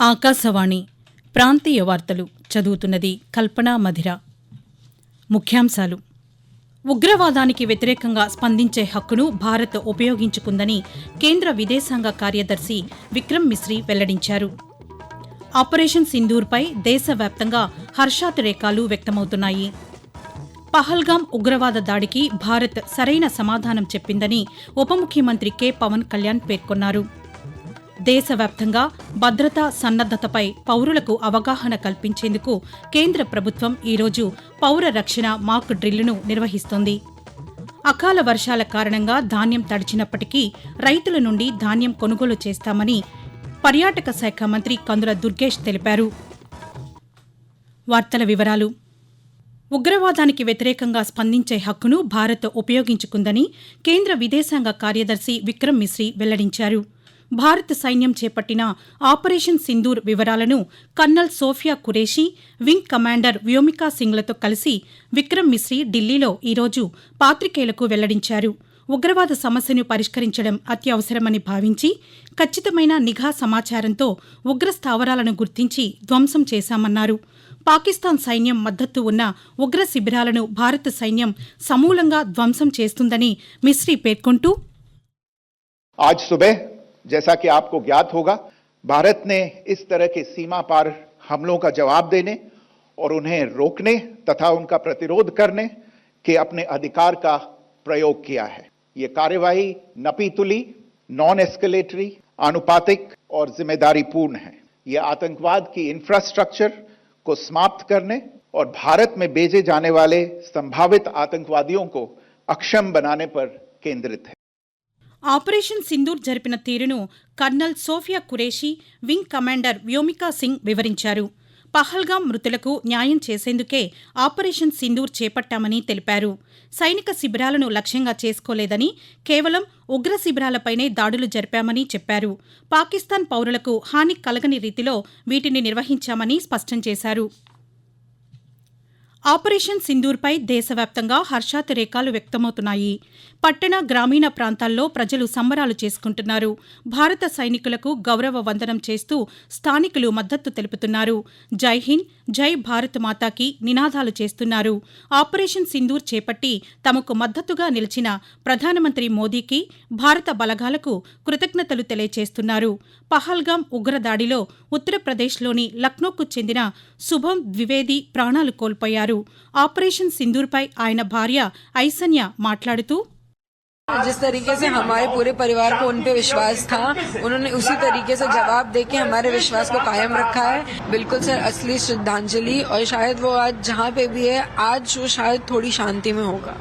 ఆకాశవాణి ప్రాంతీయ వార్తలు చదువుతున్నది కల్పనా మధిర. ముఖ్యాంశాలు. ఉగ్రవాదానికి వ్యతిరేకంగా స్పందించే హక్కును భారత్ ఉపయోగించుకుందని కేంద్ర విదేశాంగ కార్యదర్శి విక్రమ్ మిశ్రీ వెల్లడించారు. ఆపరేషన్ సింధూర్పై దేశవ్యాప్తంగా హర్షాతిరేకాలు వ్యక్తమవుతున్నాయి. పహల్గాం ఉగ్రవాద దాడికి భారత్ సరైన సమాధానం చెప్పిందని ఉప ముఖ్యమంత్రి కె. పవన్ కళ్యాణ్ పేర్కొన్నారు. దేశవ్యాప్తంగా భద్రతా సన్నద్దతపై పౌరులకు అవగాహన కల్పించేందుకు కేంద్ర ప్రభుత్వం ఈరోజు పౌర రక్షణ మాక్ డ్రిల్లును నిర్వహిస్తోంది. అకాల వర్షాల కారణంగా ధాన్యం తడిచినప్పటికీ రైతుల నుండి ధాన్యం కొనుగోలు చేస్తామని పర్యాటక శాఖ మంత్రి కందుల దుర్గేష్ తెలిపారు. వార్తల వివరాలు. ఉగ్రవాదానికి వ్యతిరేకంగా స్పందించే హక్కును భారత్ ఉపయోగించుకుందని కేంద్ర విదేశాంగ కార్యదర్శి విక్రమ్ మిశ్రీ వెల్లడించారు. భారత్ సైన్యం చేపట్టిన ఆపరేషన్ సింధూర్ వివరాలను colonel Sofiya Qureshi wing commander Vyomika సింగ్లతో కలిసి విక్రమ్ మిశ్రీ ఢిల్లీలో ఈరోజు పాత్రికేయులకు వెల్లడించారు ఉగ్రవాద సమస్యను పరిష్కరించడం అత్యవసరమని భావించి ఖచ్చితమైన నిఘా సమాచారంతో ఉగ్ర స్థావరాలను గుర్తించి ధ్వంసం చేశామన్నారు పాకిస్తాన్ సైన్యం మద్దతు ఉన్న ఉగ్ర శిబిరాలను భారత సైన్యం సమూలంగా ధ్వంసం చేస్తుందని మిశ్రీ పేర్కొంటూ आज सुबह जैसा कि आपको ज्ञात होगा, भारत ने इस तरह के सीमा पार हमलों का जवाब देने और उन्हें रोकने तथा उनका प्रतिरोध करने के अपने अधिकार का प्रयोग किया है। ये कार्यवाही नपी तुली नॉन एस्केलेटरी आनुपातिक और ज़िम्मेदारी पूर्ण है। ये आतंकवाद की इंफ्रास्ट्रक्चर को समाप्त करने और भारत में भेजे जाने वाले संभावित आतंकवादियों को अक्षम बनाने पर केंद्रित है। ఆపరేషన్ సింధూర్ జరిపిన తీరును colonel Sofiya Qureshi wing commander Vyomika Singh వివరించారు. పహల్గాం మృతులకు న్యాయం చేసేందుకే ఆపరేషన్ సింధూర్ చేపట్టామని తెలిపారు. సైనిక శిబిరాలను లక్ష్యంగా చేసుకోలేదని కేవలం ఉగ్ర శిబిరాలపైనే దాడులు జరిపామని చెప్పారు. పాకిస్తాన్ పౌరులకు హాని కలగని రీతిలో వీటిని నిర్వహించామని స్పష్టం చేశారు. ఆపరేషన్ సింధూర్పై దేశవ్యాప్తంగా హర్షాతిరేకాలు వ్యక్తమవుతున్నాయి. పట్టణ గ్రామీణ ప్రాంతాల్లో ప్రజలు సంబరాలు చేసుకుంటున్నారు. భారత సైనికులకు గౌరవ వందనం చేస్తూ స్థానికులు మద్దతు తెలుపుతున్నారు. జై హింద్ జై భారత్ మాతాకి నినాదాలు చేస్తున్నారు. ఆపరేషన్ సింధూర్ చేపట్టి తమకు మద్దతుగా నిలిచిన ప్రధానమంత్రి మోదీకి భారత బలగాలకు కృతజ్ఞతలు తెలియజేస్తున్నారు పహల్గాం ఉగ్రదాడిలో ఉత్తరప్రదేశ్లోని లక్నోకు చెందిన శుభం ద్వివేది ప్రాణాలు కోల్పోయారు ఆపరేషన్ సింధూర్పై ఆయన భార్య ఐసన్య మాట్లాడుతూ जिस तरीके से हमारे पूरे परिवार को उन पे विश्वास था उन्होंने उसी तरीके से जवाब देके हमारे विश्वास को कायम रखा है बिल्कुल सर असली श्रद्धांजलि और शायद वो आज जहाँ पे भी है आज वो शायद थोड़ी शांति में होगा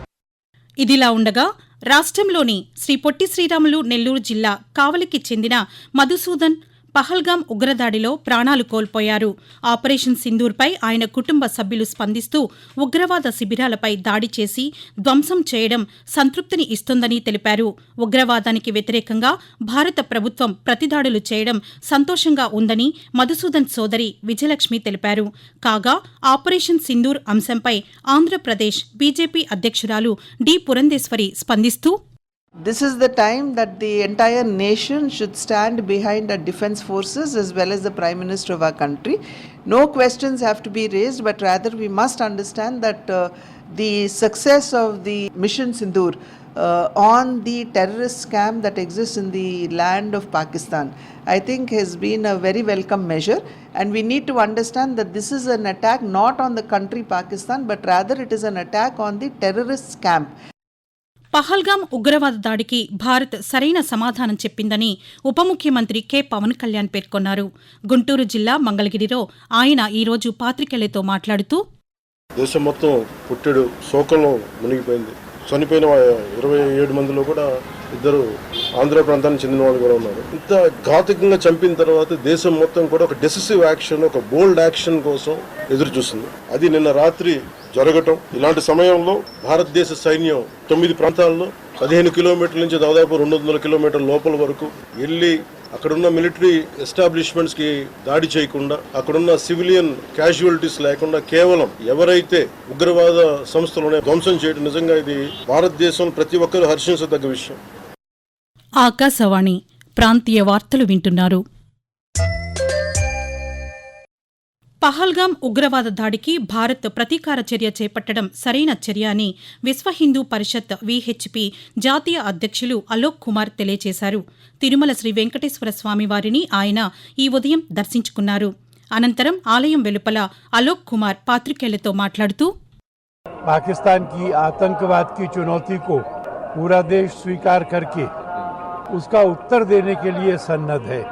ఇదిలా ఉండగా రాష్ట్రంలోని శ్రీ పొట్టి శ్రీరాములు నెల్లూరు జిల్లా కావలికి చెందిన మధుసూదన్ పహల్గాం ఉగ్రదాడిలో ప్రాణాలు కోల్పోయారు. ఆపరేషన్ సింధూర్పై ఆయన కుటుంబ సభ్యులు స్పందిస్తూ ఉగ్రవాద శిబిరాలపై దాడి చేసి ధ్వంసం చేయడం సంతృప్తిని ఇస్తోందని తెలిపారు. ఉగ్రవాదానికి వ్యతిరేకంగా భారత ప్రభుత్వం ప్రతిదాడులు చేయడం సంతోషంగా ఉందని మధుసూదన్ సోదరి విజయలక్ష్మి తెలిపారు. కాగా ఆపరేషన్ సింధూర్ అంశంపై ఆంధ్రప్రదేశ్ బీజేపీ అధ్యక్షురాలు డి. పురంధేశ్వరి స్పందిస్తూ This is the time that the entire nation should stand behind our defense forces as well as the Prime Minister of our country. No questions have to be raised, but rather we must understand that uh, the success of the Mission Sindoor uh, on the terrorist scam that exists in the land of Pakistan, I think has been a very welcome measure. And we need to understand that this is an attack not on the country Pakistan, but rather it is an attack on the terrorist camp. Pahalgam ఉగ్రవాద దాడికి భారత్ సరైన సమాధానం చెప్పిందని ఉప ముఖ్యమంత్రి K. Pawan Kalyan పేర్కొన్నారు. గుంటూరు జిల్లా మంగళగిరిలో ఆయన ఈరోజు పాత్రికేయులతో మాట్లాడుతూ దేశం మొత్తం పుట్టెడు శోకంలో మునిగిపోయింది. చనిపోయిన ఇరవై ఏడు మందిలో కూడా ఇద్దరు ఆంధ్ర ప్రాంతానికి చెందిన వాళ్ళు కూడా ఉన్నారు. ఇంత ఘాతకంగా చంపిన తర్వాత దేశం మొత్తం కూడా ఒక డెసిసివ్ యాక్షన్ ఒక బోల్డ్ యాక్షన్ కోసం ఎదురు చూస్తుంది అది నిన్న రాత్రి జరగటం. ఇలాంటి సమయంలో భారతదేశ సైన్యం తొమ్మిది ప్రాంతాల్లో పదిహేను కిలోమీటర్ల నుంచి దాదాపు రెండు వందల కిలోమీటర్ల లోపల వరకు వెళ్ళి అక్కడున్న మిలిటరీ ఎస్టాబ్లిష్మెంట్స్కి దాడి చేయకుండా అక్కడున్న సివిలియన్ క్యాజువాలిటీస్ లేకుండా కేవలం ఎవరైతే ఉగ్రవాద సంస్థలను ధ్వంసం చేయడం నిజంగా ఇది భారతదేశం ప్రతి ఒక్కరు హర్షించదగ్గ విషయం. ఆకాశవాణి ప్రాంతీయ వార్తలు వింటున్నారు పహల్గాం ఉగ్రవాద దాడికి భారత్ ప్రతీకార చర్య చేపట్టడం సరైన చర్య అని విశ్వ హిందూ పరిషత్ విహెచ్పి జాతీయ అధ్యక్షులు అలోక్ కుమార్ తెలియజేశారు తిరుమల శ్రీ వెంకటేశ్వర స్వామి వారిని ఆయన ఈ ఉదయం దర్శించుకున్నారు అనంతరం ఆలయం వెలుపల అలోక్ కుమార్ పాత్రికేయులతో మాట్లాడుతూ पाकिस्तान की आतंकवाद की चुनौती को पूरा देश स्वीकार करके उसका उत्तर देने के लिए सन्नद्ध है।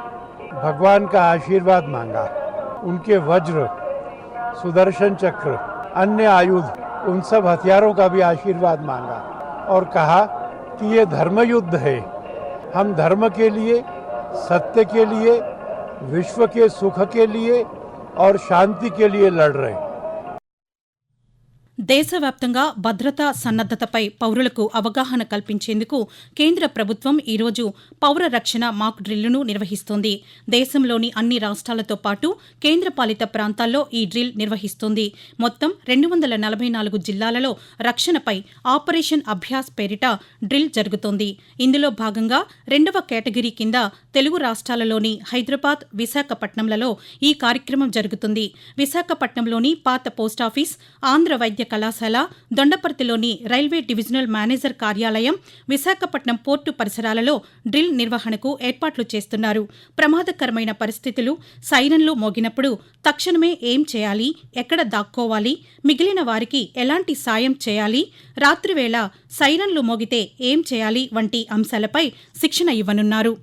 भगवान का आशीर्वाद मांगा। उनके वज्र, सुदर्शन चक्र, अन्य आयुध, उन सब हथियारों का भी आशीर्वाद मांगा और कहा कि ये धर्म युद्ध है। हम धर्म के लिए, सत्य के लिए, विश्व के सुख के लिए और शांति के लिए लड़ रहे हैं। దేశవ్యాప్తంగా భద్రతా సన్నద్దతపై పౌరులకు అవగాహన కల్పించేందుకు కేంద్ర ప్రభుత్వం ఈరోజు పౌర రక్షణ మాక్ డ్రిల్లును నిర్వహిస్తోంది. దేశంలోని అన్ని రాష్ట్రాలతో పాటు కేంద్రపాలిత ప్రాంతాల్లో ఈ డ్రిల్ నిర్వహిస్తోంది. మొత్తం రెండు వందల నలభై నాలుగు జిల్లాలలో రక్షణపై ఆపరేషన్ అభ్యాస్ పేరిట డ్రిల్ జరుగుతోంది. ఇందులో భాగంగా రెండవ కేటగిరీ కింద తెలుగు రాష్ట్రాలలోని హైదరాబాద్ విశాఖపట్నంలలో ఈ కార్యక్రమం జరుగుతుంది. విశాఖపట్నంలోని పాత పోస్టాఫీస్ ఆంధ్ర వైద్య కళాశాల దొండపర్తిలోని రైల్వే డివిజనల్ మేనేజర్ కార్యాలయం విశాఖపట్నం పోర్టు పరిసరాలలో డ్రిల్ నిర్వహణకు ఏర్పాట్లు చేస్తున్నారు. ప్రమాదకరమైన పరిస్థితులు సైరన్లు మోగినప్పుడు తక్షణమే ఏం చేయాలి? ఎక్కడ దాక్కోవాలి? మిగిలిన వారికి ఎలాంటి సాయం చేయాలి? రాత్రివేళ సైరన్లు మోగితే ఏం చేయాలి? వంటి అంశాలపై శిక్షణ ఇవ్వనున్నారు.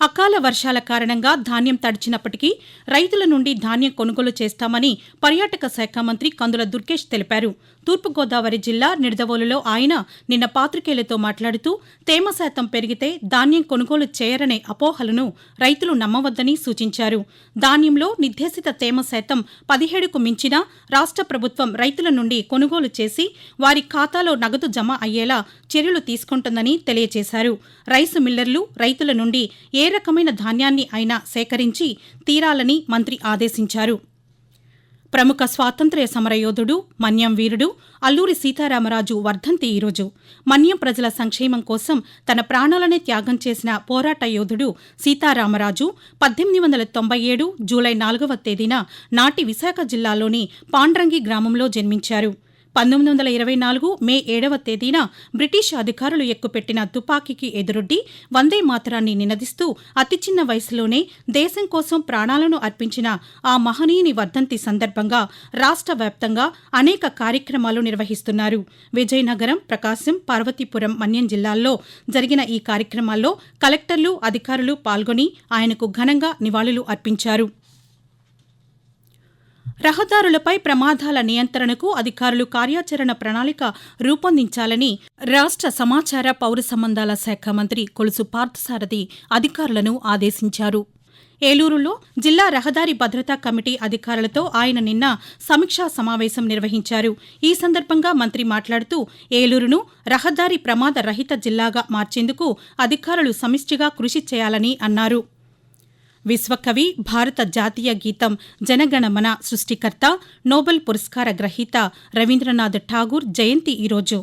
అకాల వర్షాల కారణంగా ధాన్యం తడిచినప్పటికీ రైతుల నుండి ధాన్యం కొనుగోలు చేస్తామని పర్యాటక శాఖ మంత్రి కందుల దుర్గేష్ తెలిపారు. తూర్పుగోదావరి జిల్లా నిడదవోలులో ఆయన నిన్న పాత్రికేయులతో మాట్లాడుతూ తేమ శాతం పెరిగితే ధాన్యం కొనుగోలు చేయరనే అపోహలను రైతులు నమ్మవద్దని సూచించారు. ధాన్యంలో నిర్దేశిత తేమ శాతం పదిహేడుకు మించినా రాష్ట్ర ప్రభుత్వం రైతుల నుండి కొనుగోలు చేసి వారి ఖాతాలో నగదు జమ అయ్యేలా చర్యలు తీసుకుంటుందని తెలియజేశారు. రైసు మిల్లర్లు రైతుల నుండి ఏ రకమైన ధాన్యాన్ని అయినా సేకరించి తీరాలని మంత్రి ఆదేశించారు. ప్రముఖ స్వాతంత్ర్య సమరయోధుడు మన్యం వీరుడు అల్లూరి సీతారామరాజు వర్ధంతి ఈరోజు. మన్యం ప్రజల సంక్షేమం కోసం తన ప్రాణాలనే త్యాగం చేసిన పోరాట యోధుడు సీతారామరాజు పద్దెనిమిది వందల తొంభై ఏడు జూలై నాలుగవ తేదీన నాటి విశాఖ జిల్లాలోని పాండ్రంగి గ్రామంలో జన్మించారు. పంతొమ్మిది వందల ఇరవై నాలుగు మే ఏడవ తేదీన బ్రిటిష్ అధికారులు ఎక్కుపెట్టిన తుపాకీకి ఎదురొడ్డి వందే మాతరాన్ని నినదిస్తూ అతి చిన్న వయసులోనే దేశం కోసం ప్రాణాలను అర్పించిన ఆ మహనీయుని వర్ధంతి సందర్భంగా రాష్ట్ర వ్యాప్తంగా అనేక కార్యక్రమాలు నిర్వహిస్తున్నారు. విజయనగరం ప్రకాశం పార్వతీపురం మన్యం జిల్లాల్లో జరిగిన ఈ కార్యక్రమాల్లో కలెక్టర్లు అధికారులు పాల్గొని ఆయనకు ఘనంగా నివాళులు అర్పించారు. రహదారులపై ప్రమాదాల నియంత్రణకు అధికారులు కార్యాచరణ ప్రణాళిక రూపొందించాలని రాష్ట్ర సమాచార పౌర సంబంధాల శాఖ మంత్రి కొలుసు పార్థసారథి అధికారులను ఆదేశించారు. ఏలూరులో జిల్లా రహదారి భద్రతా కమిటీ అధికారులతో ఆయన నిన్న సమీక్షా సమావేశం నిర్వహించారు. ఈ సందర్భంగా మంత్రి మాట్లాడుతూ ఏలూరును రహదారి ప్రమాద రహిత జిల్లాగా మార్చేందుకు అధికారులు సమిష్టిగా కృషి చేయాలని అన్నారు. విశ్వకవి భారత జాతీయ గీతం జనగణమన సృష్టికర్త నోబెల్ పురస్కార గ్రహీత రవీంద్రనాథ్ ఠాగూర్ జయంతి ఈరోజు.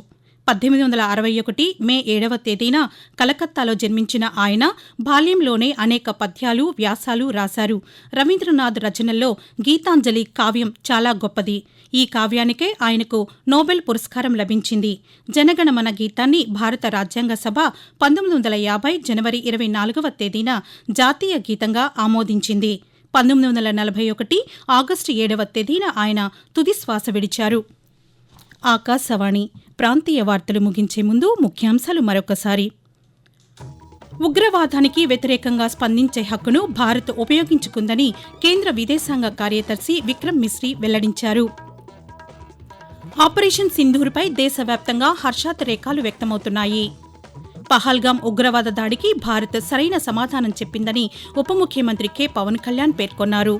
పద్దెనిమిది వందల అరవై ఒకటి మే ఏడవ తేదీన కలకత్తాలో జన్మించిన ఆయన బాల్యంలోనే అనేక పద్యాలు వ్యాసాలు రాశారు. రవీంద్రనాథ్ రచనల్లో గీతాంజలి కావ్యం చాలా గొప్పది. ఈ కావ్యానికే ఆయనకు నోబెల్ పురస్కారం లభించింది. జనగణమన గీతాన్ని భారత రాజ్యాంగ సభ పంతొమ్మిది వందల యాభై జనవరి ఇరవై నాలుగవ తేదీన జాతీయ గీతంగా ఆమోదించింది. పంతొమ్మిది వందల నలభై ఒకటి ఆగస్టు ఏడవ తేదీన ఆయన తుది శ్వాస విడిచారు. ఆకాశవాణి ప్రాంతీయ వార్తలు ముగించే ముందు ముఖ్యాంశాలు మరొకసారి. ఉగ్రవాదానికి వ్యతిరేకంగా స్పందించే హక్కును భారత్ ఉపయోగించుకుందని కేంద్ర విదేశాంగ కార్యదర్శి విక్రమ్ మిశ్రీ వెల్లడించారు. ఆపరేషన్ సింధూర్పై దేశవ్యాప్తంగా హర్షాతిరేకాలు వ్యక్తమవుతున్నాయి. పహల్గాం ఉగ్రవాద దాడికి భారత్ సరైన సమాధానం చెప్పిందని ఉప ముఖ్యమంత్రి కె. పవన్ కళ్యాణ్ పేర్కొన్నారు.